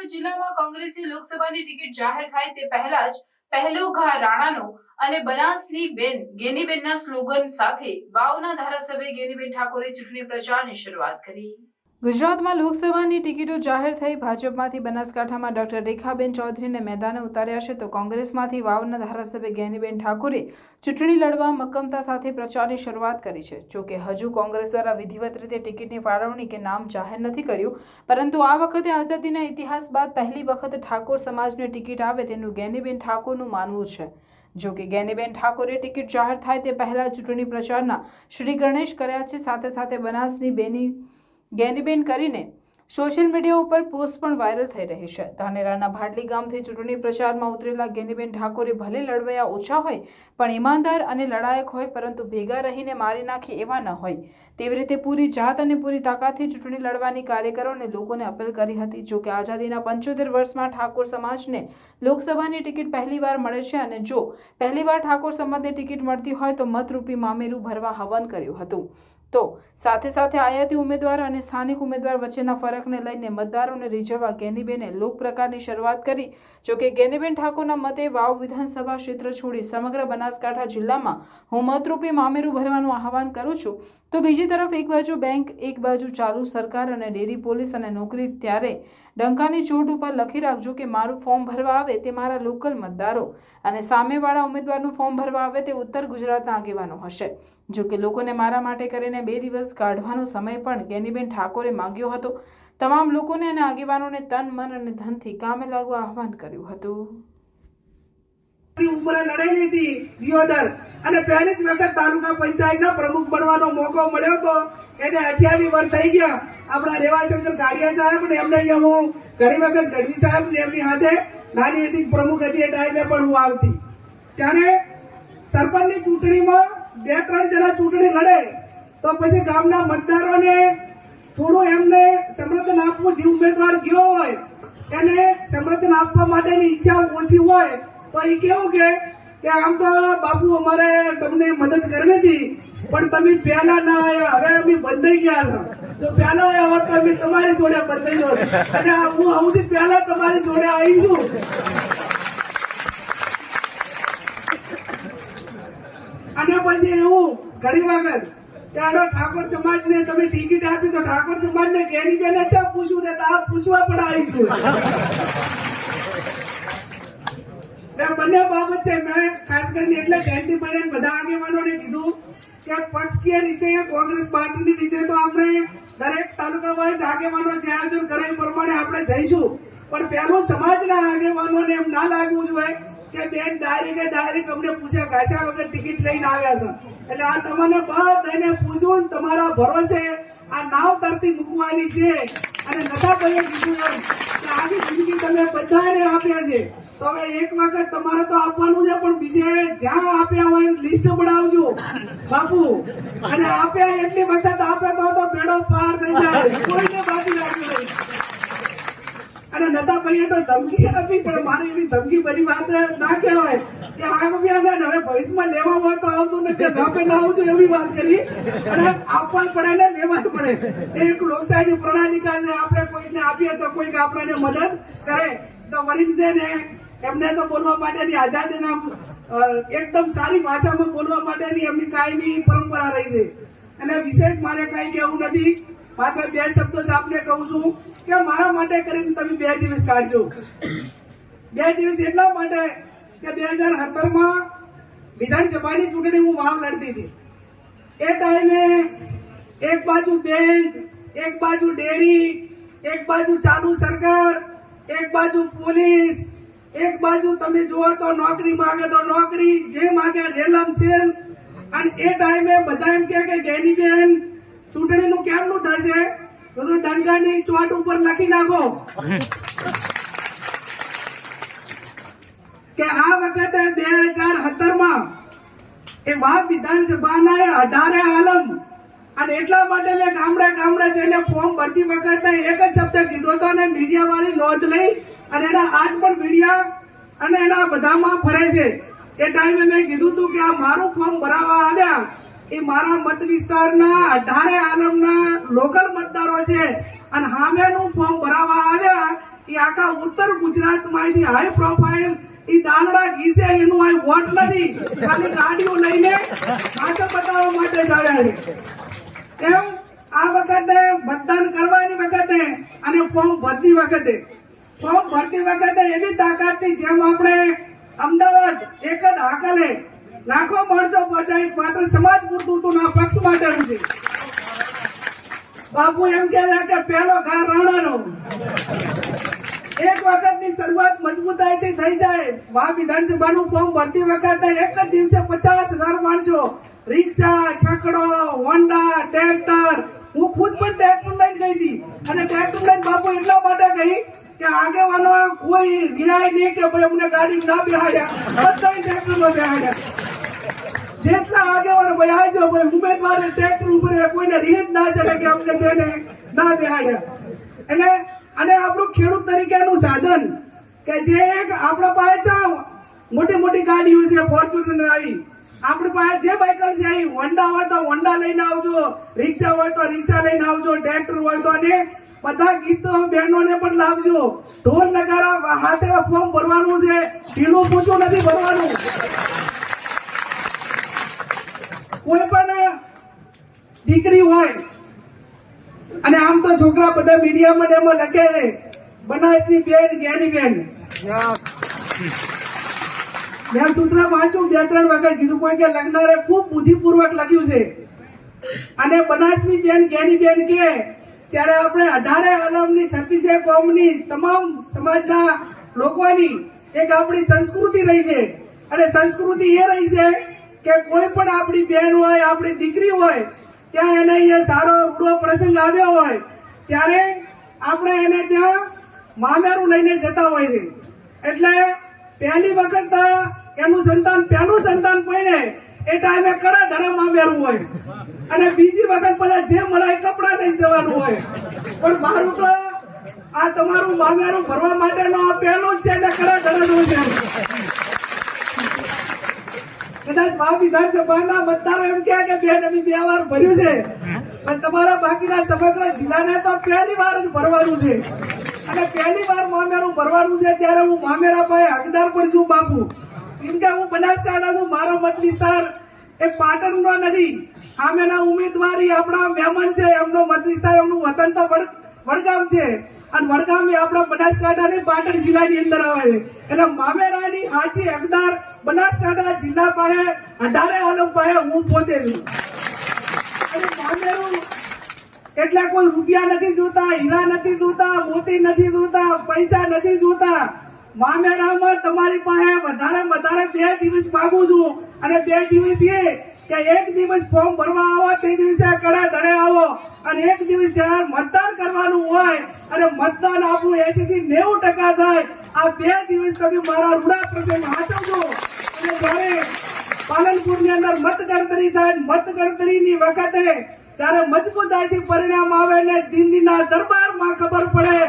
છોટાઉદેપુર જિલ્લામાં કોંગ્રેસી લોકસભાની ટિકિટ જાહેર થાય તે પહેલા જ પહેલો ઘા રાણાનો અને બનાસની બેન ગેનીબેનના સ્લોગન સાથે વાવના ધારાસભ્ય ગેનીબેન ઠાકોરે ચૂંટણી પ્રચારની શરૂઆત કરી. ગુજરાતમાં લોકસભાની ટિકિટો જાહેર થઈ. ભાજપમાંથી બનાસકાંઠામાં ડોક્ટર રેખાબેન ચૌધરીને મેદાને ઉતાર્યા છે. તો કોંગ્રેસમાંથી વાવના ધારાસભ્ય ગેનીબેન ઠાકોરે ચૂંટણી લડવા મક્કમતા સાથે પ્રચારની શરૂઆત કરી છે. જોકે હજુ કોંગ્રેસ દ્વારા વિધિવત રીતે ટિકિટની ફાળવણી કે નામ જાહેર નથી કર્યું. પરંતુ આ વખતે આઝાદીના ઇતિહાસ બાદ પહેલી વખત ઠાકોર સમાજને ટિકિટ આવે તેનું ગેનીબેન ઠાકોરનું માનવું છે. જો કે ગેનીબેન ઠાકોરે ટિકિટ જાહેર થાય તે પહેલાં ચૂંટણી પ્રચારના શ્રી ગણેશ કર્યા છે. સાથે સાથે બનાસની બેની ગેનીબેન કરીને સોશિયલ મીડિયા ઉપર પોસ્ટ પણ વાયરલ થઈ રહી છે. ધાનેરાના ભાડલી ગામથી ચૂંટણી પ્રચારમાં ઉતરેલા ગેનીબેન ઠાકોરે ભલે લડવયા ઓછા હોય, પણ ઈમાનદાર અને લડાયક હોય, પરંતુ ભેગા રહીને મારી નાખે એવા ન હોય. તેવી રીતે પૂરી જાત અને પૂરી તાકાતથી ચૂંટણી લડવાની કાર્યકરો અને લોકોને અપીલ કરી હતી. જો કે આઝાદીના પંચોતેર વર્ષમાં ઠાકોર સમાજને લોકસભાની ટિકિટ પહેલીવાર મળે છે અને જો પહેલીવાર ઠાકોર સમાજને ટિકિટ મળતી હોય તો મતરૂપી મામેરું ભરવા હવન કર્યું હતું. તો સાથે સાથે આયાતી ઉમેદવાર અને સ્થાનિક ઉમેદવાર વચ્ચેના ફરકને લઈને મતદારોને રીઝવવા ગેનીબેને લોક પ્રકારની શરૂઆત કરી. જોકે ગેનીબેન ઠાકોરના મતે વાવ વિધાનસભા ક્ષેત્ર છોડી સમગ્ર બનાસકાંઠા જિલ્લામાં હું મતરૂપી મામેરું ભરવાનું આહવાન કરું છું. તો બીજી તરફ એક બાજુ બેંક, એક બાજુ ચાલુ સરકાર અને ડેરી પોલીસ અને નોકરી ત્યારે ડંકાની ચોટ ઉપર લખી રાખજો કે મારું ફોર્મ ભરવા આવે તે મારા લોકલ મતદારો અને સામેવાળા ઉમેદવારનું ફોર્મ ભરવા આવે તે ઉત્તર ગુજરાતના આગેવાનો હશે. જો કે લોકોને મારા માટે કરીને બે દિવસ કાઢવાનો સમય પણ ગેનીબેન ઠાકોરે માંગ્યો હતો. તમામ લોકોને અને આગેવાનોને તન, મન અને ધનથી કામે લાગવા આહવાન કર્યું હતું. અને પહેલી જ વખત તાલુકા પંચાયતના પ્રમુખ બનવાનો મોકો મળ્યો હતો એને અઠ્યાવીસ વર્ષ થઈ ગયા. આપણા રેવાશંકર કાળિયા સાહેબ ને એમને અહીંયા હું ઘણી વખત ગઢવી સાહેબ ને એમની હાથે નાની હતી, પ્રમુખ હતી એ ટાઈમે પણ હું આવતી. ત્યારે સરપંચની ચૂંટણીમાં બે ત્રણ જણા ચૂંટણી લડે, તો પછી ગામના મતદારોને થોડું એમને સમર્થન આપવું, જે ઉમેદવાર ગયો હોય, એને સમર્થન આપવા માટેની ઈચ્છા ઓછી હોય, તો એ કેવું કે કે આમ તો બાપુ અમારે તમને મદદ કરવી હતી, પણ તમે પહેલા ના આવ્યા. હવે અમે બંધાઈ ગયા હતા જો પહેલા આવ્યા હોત તો અમે તમારી જોડે બંધાઈ હોત. અને હું સૌથી પહેલા તમારી જોડે આવી છું. અને પછી એવું ઘણી વખત કે આડો ઠાકોર સમાજને તમે ટિકિટ આપી તો ઠાકોર સમાજને કેની બેને છે પૂછવું તો આ પૂછવા પણ આવીશું ને બંને બાબત છે, મેં ખાસ કરીને એટલે જયંતિભાઈ ને બધા આગેવાનોને કીધું કે પક્ષકીય રીતે કોંગ્રેસ પાર્ટીની રીતે તો આપણે દરેક તાલુકા વાઇઝ આગેવાનો જે આયોજન કરે એ પ્રમાણે આપણે જઈશું. પણ પહેલું સમાજના આગેવાનોને એમ ના લાગવું જોઈએ કે બેન ડાયરેક્ટ ડાયરેક્ટ અમને પૂછ્યા ઘાસ્યા વગર ટિકિટ લઈને આવ્યા છે. એટલે આ તમને બધાને પૂછવું તમારા ભરોસે આ નાવ તરતી મૂકવાની છે. અને નતા ભાઈએ કીધું એમ કે આવી જિંદગી તમે બધાને આપ્યા છે. તો હવે એક વખત તમારે તો આપવાનું છે, પણ બીજે જ્યાં આપ્યા હોય લિસ્ટ બનાવજો. બાપુ, અને આપ્યા એટલી વખત આપે તો તો બેડો પાર થઈ જાય. કોઈને બાકી રાખ્યું નહીં. અને નતા ભાઈએ તો ધમકી આપી, પણ મારી એવી ધમકી ભરી વાત ના કહેવાય. કે આ મમ્મી આને હવે ભવિષ્યમાં લેવા હોય તો આવતું ને કે ધમકે ના આવજો એવી વાત કરી. અને આપવા પડે ને લેવા પડે. એ એક લોકશાહીની પ્રણાલિકા છે. આપણે કોઈને આપીએ તો કોઈક આપણને મદદ કરે. તો વડીલ છે ને એમને તો બોલવા માટેની આઝાદીના એકદમ સારી ભાષામાં બોલવા માટેની એમની કાયમી પરંપરા રહી છે. અને વિશેષ મારે કઈ કહેવું નથી. માત્ર બે શબ્દો જ આપને કહું છું કે મારા માટે કરીને તમે બે દિવસ કાઢજો. બે દિવસ એટલા માટે કે બે હજાર સત્તરમાં વિધાનસભાની ચૂંટણી હું વાવ લડતી હતી. એ ટાઈમે એક બાજુ બેંક, એક બાજુ ડેરી, એક બાજુ ચાલુ સરકાર, એક બાજુ પોલીસ એક બાજુ તમે જુઓ તો નોકરી માગે તો નોકરી, જે માગે રેલમ સેલ. અને એ ટાઈમે બધા એમ કહે કે ગેનીબેન ચૂંટણીનું કેમનું થશે? બધું ડંગાની ચોટ ઉપર લખી નાખો. કે આ વખતે બે હજાર સત્તરમાં એ બાપ વિધાનસભાના અઢારે આલમ. અને એટલા માટે મેં ગામડે ગામડે જઈને ફોર્મ ભરતી વખતે એક જ શબ્દ કીધો હતો અને મીડિયા વાળી નોંધ લઈ અને એના આજ પણ અને એના બધામાં ફરે છે. એ ટાઈમે મેં કીધું હતું કે આ મારું ફોર્મ ભરાવા આવ્યા. એ મારા મત વિસ્તારના અઢારે આલમના લોકલ મતદારો છે. અને હામેનું ફોર્મ ભરાવા આવ્યા. એ આખા ઉત્તર ગુજરાતમાંથી હાઈ પ્રોફાઇલ એ દાલડા ઘીસે એનું આ વોટ નથી. ખાલી ગાડીઓ લઈને ભાજપ બતાવવા માટે જ આવ્યા છે. એમ આ વખતે મતદાન કરવાની વખતે અને ફોર્મ ભરતી વખતે. ફોર્મ ભરતી વખતે એવી તાકાતથી જેમ આપણે અમદાવાદ એક જ હાકલે લાખો માણસો પહોંચાય, માત્ર સમાજ પૂરતું હતું ને પક્ષ માટેનું છે. બાપુ એમ કે પહેલો ઘા રાણાનો. એક વખતની શરૂઆત મજબૂતાઈથી થઈ જાય. વા વિધાનસભાનું ફોર્મ ભરતી વખતે એક જ દિવસે પચાસ હજાર માણસો રિક્ષા, છકડો, હોન્ડા, ટ્રેક્ટર. હું ખુદ પણ ટ્રેક્ટર લઈને ગઈ હતી. અને ટ્રેક્ટર લઈને બાપુ એટલા માટે ગઈ કે આગેવાનો કોઈ રિયાય નહીં કે ભાઈ અમને ગાડી ના બેહાડ્યા. બધા ટ્રેક્ટરમાં બેહાડ્યા. જેટલા આગેવાનો ભાઈ આવજો ભાઈ, ઉમેદવારે ટ્રેક્ટર ઉપર કોઈને રીત ના ચડે કે અમને બેને ના બેહાડ્યા. એટલે, અને આપણું ખેડૂત તરીકેનું સાધન કે જે એક આપણા પાસે મોટી મોટી ગાડીઓ છે, ફોર્ચ્યુનર આવી. આપણી પાસે જે બાઇકર છે હોન્ડા હોય તો હોન્ડા લઈને આવજો, રિક્ષા હોય તો રિક્ષા લઈને આવજો, ટ્રેક્ટર હોય તો અને બધા ગીતો બહેનોને પણ લાવજો. ઢોલ નગારા હાથે ફોર્મ ભરવાનું છે. ઢીલું પૂછું નથી ભરવાનું. કોઈ પણ દીકરી હોય અને આમ તો છોકરા બધા મીડિયામાં એમાં લખે છે બનાસની બેન ગેની બેન. મેં સૂત્ર વાંચ્યું બે ત્રણ વખત કીધું કોઈ કે લગ્નારે ખૂબ બુદ્ધિપૂર્વક લખ્યું છે. અને બનાસની બેન ગેની બેન કે ત્યારે આપણે અઢારે આલમની છત્તીસે કોમની તમામ સમાજના લોકોની એક આપણી સંસ્કૃતિ રહી છે. અને સંસ્કૃતિ એ રહી છે કે કોઈ પણ આપણી બેન હોય, આપણી દીકરી હોય, ત્યાં એને અહીંયા સારો રૂડો પ્રસંગ આવ્યો હોય, ત્યારે આપણે એને ત્યાં માંગારું લઈને જતા હોય છે. એટલે પહેલી વખત એનું સંતાન, પહેલું સંતાન પૈણે એ ટાઈમે કડા ધડા મામેરું હોય. અને બીજી વખત બધા જે મળે કપડા લઈને જવાનું હોય. પણ મારું તો આ તમારું મામેરું ભરવા માટેનો આ પહેલું જ છે ને કડા ધડાનું છે. કદાચ વા વિધાનસભાના મતદારો એમ કહે કે બેન, અમે બે વાર ભર્યું છે. પણ તમારા બાકીના સમગ્ર જિલ્લાને તો પહેલી વાર જ ભરવાનું છે. અને પહેલી વાર મામેરું ભરવાનું છે ત્યારે હું મામેરા પાસે હકદાર પણ છું બાપુ. કેમ કે હું બનાસકાંઠા છું, મારો મત વિસ્તાર એ પાટણનો નથી. સામેના ઉમેદવારી આપણા મહેમાન છે, એમનો મત વિસ્તાર એમનું વતન તો વડ, વડગામ છે. અને વડગામ એ આપણા બનાસકાંઠાની પાટણ જિલ્લાની અંદર આવે છે. એટલે મામેરાની હાચી અગદાર બનાસકાંઠા જિલ્લા પાસે, અઢારે આલમ પાસે હું પોતે છું. અને મામેરું એટલે કોઈ રૂપિયા નથી જોતા, હીરા નથી જોતા, મોતી નથી જોતા, પૈસા નથી જોતા. મામેરામાં તમારી પાસે વધારે વધારે બે દિવસ માગું છું. અને બે દિવસ એ કે એક દિવસ ફોર્મ ભરવા આવો, તે દિવસે કડા ધડે આવો. અને એક દિવસ જ્યારે મતદાન કરવાનું હોય, અને મતદાન આપણું એસી થી નેવું ટકા થાય, આ બે દિવસ તમે મારા રૂડા પ્રસંગ હાચવજો અને જ્યારે પાલનપુરની અંદર મતગણતરી થાય મતગણતરીની વખતે જ્યારે મજબૂતાઈથી પરિણામ આવે ને દિલ્હીના દરબારમાં ખબર પડે